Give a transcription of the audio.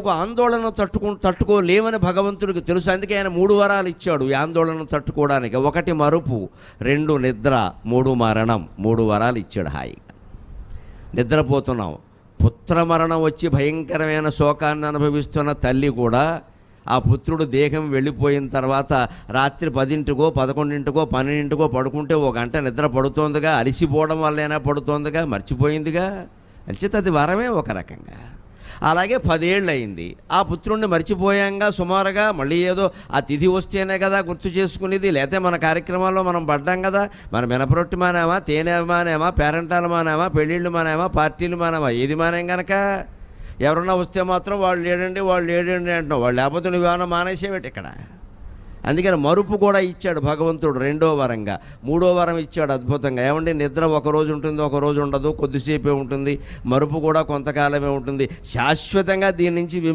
ఒక ఆందోళన తట్టుకు తట్టుకోలేమని భగవంతుడికి తెలుసు. అందుకే ఆయన మూడు వరాలు ఇచ్చాడు ఈ ఆందోళన తట్టుకోవడానికి. ఒకటి మరుపు రెండు నిద్ర మూడు మరణం. మూడు వరాలు ఇచ్చాడు హాయిగా. నిద్రపోతున్నాం. పుత్ర మరణం వచ్చి భయంకరమైన శోకాన్ని అనుభవిస్తున్న తల్లి కూడా ఆ పుత్రుడు దేహం వెళ్ళిపోయిన తర్వాత రాత్రి పదింటికో పదకొండింటికో పన్నెండింటికో పడుకుంటే ఒక గంట నిద్ర పడుతోందిగా. అలిసిపోవడం వల్లైనా పడుతోందిగా మర్చిపోయిందిగా. అంచేత అది వరమే ఒక రకంగా. అలాగే పదేళ్ళు అయింది ఆ పుత్రుణ్ణి మర్చిపోయాంగా సుమారుగా మళ్ళీ ఏదో ఆ తిథి వస్తేనే కదా గుర్తు చేసుకునేది. లేకపోతే మన కార్యక్రమాల్లో మనం పడ్డాం కదా. మన మినపరొట్టి మానేమా తేనె మానేమా పేరెంటాలు మానేమా పెళ్ళిళ్ళు మానేమా పార్టీలు మానేమా ఏది మానేం కనుక ఎవరన్నా వస్తే మాత్రం వాళ్ళు లేడండి వాళ్ళు లేడండి అంటున్నాం. వాళ్ళు లేకపోతే నువ్వేమన్నా మానేసేవేటి ఇక్కడ? అందుకని మరుపు కూడా ఇచ్చాడు భగవంతుడు రెండో వరంగా. మూడో వరం ఇచ్చాడు అద్భుతంగా. ఏమండి? నిద్ర ఒక రోజు ఉంటుంది ఒక రోజు ఉండదు కొద్దిసేపే ఉంటుంది మరుపు కూడా కొంతకాలమే ఉంటుంది. శాశ్వతంగా దీని నుంచి విము